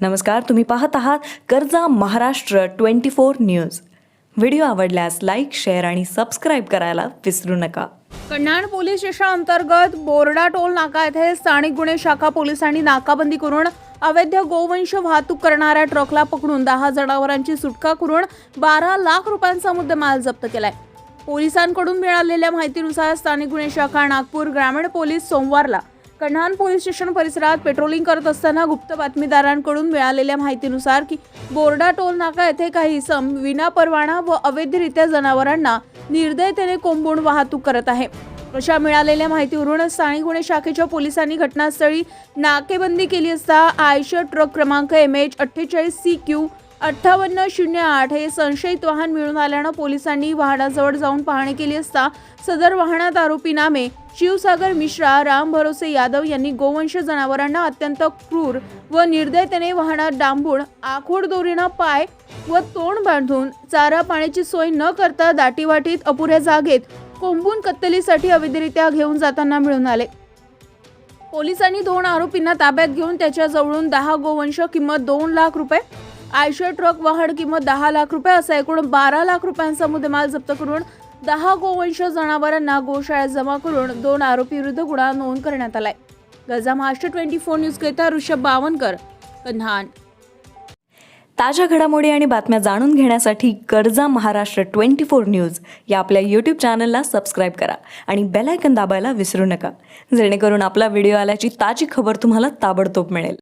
नमस्कार तुम्ही पाहत आहात कर्जा Maharashtra twenty four news. Video आवडल्यास लाईक शेअर आणि सबस्क्राईब करायला विसरू नका. कल्याण पोलीस स्टेशनअंतर्गत बोर्डा टोल नाका येथे स्थानिक गुन्हे शाखा पोलिसांनी नाकाबंदी करून अवैध गोवंश वाहतूक करणाऱ्या ट्रकला पकडून दहा जनावरांची सुटका करून बारा लाख रुपयांचा मुद्देमाल जप्त केलाय. पोलिसांकडून मिळालेल्या माहितीनुसार स्थानिक गुन्हे शाखा नागपूर ग्रामीण पोलीस सोमवारला कन्हान पोलीस स्टेशन परिसरात पेट्रोलिंग करत असताना गुप्त बातमीदारांकडून मिळालेल्या माहितीनुसार की बोर्डा टोल नाका येथे काही सम विनापरवाना व अवैधरित्या जनावरांना निर्दयतेने कोंबून वाहतूक करत आहे. अशा मिळालेल्या माहितीवरून स्थानिक गुन्हे शाखेच्या पोलिसांनी घटनास्थळी नाकेबंदी केली असता आयशर ट्रक क्रमांक एम एच अठ्ठेचाळीस सी क्यू अठ्ठावन्न शून्य आठ हे संशयित वाहन मिळून आल्यानं पोलिसांनी वाहनाजवळ जाऊन पाहणी केली असता सदर वाहनात आरोपी नामे शिवसागर मिश्रा राम भरोसे यादव यांनी गोवंश जनावरांना अत्यंत क्रूर व निर्दयतेने वाहनात डांबून आखोड दोरीनं पाय व तोंड बांधून चारा पाण्याची सोय न करता दाटीवाटीत अपुऱ्या जागेत कोंबून कत्तलीसाठी अवैधरित्या घेऊन जाताना मिळून आले. पोलिसांनी दोन आरोपींना ताब्यात घेऊन त्याच्याजवळून दहा गोवंश किंमत दोन लाख रुपये आयशर ट्रक वाहन किंमत दहा लाख रुपये असा एकूण बारा लाख रुपयांचा मुद्देमाल जप्त करून दहा गोवंश जनावरांना गोशाळ्यात जमा करून दोन आरोपी विरुद्ध गुन्हा नोंद करण्यात आलाय. गजा महाराष्ट्र ट्वेंटी फोर न्यूज करिता ऋषभ बावनकर कन्हान. ताज्या घडामोडी आणि बातम्या जाणून घेण्यासाठी कर्जा महाराष्ट्र ट्वेंटी फोर न्यूज या आपल्या यूट्यूब चॅनलला सबस्क्राईब करा आणि बेल आयकन दाबायला विसरू नका. जेणेकरून आपला व्हिडिओ आल्याची ताजी खबर तुम्हाला ताबडतोब मिळेल.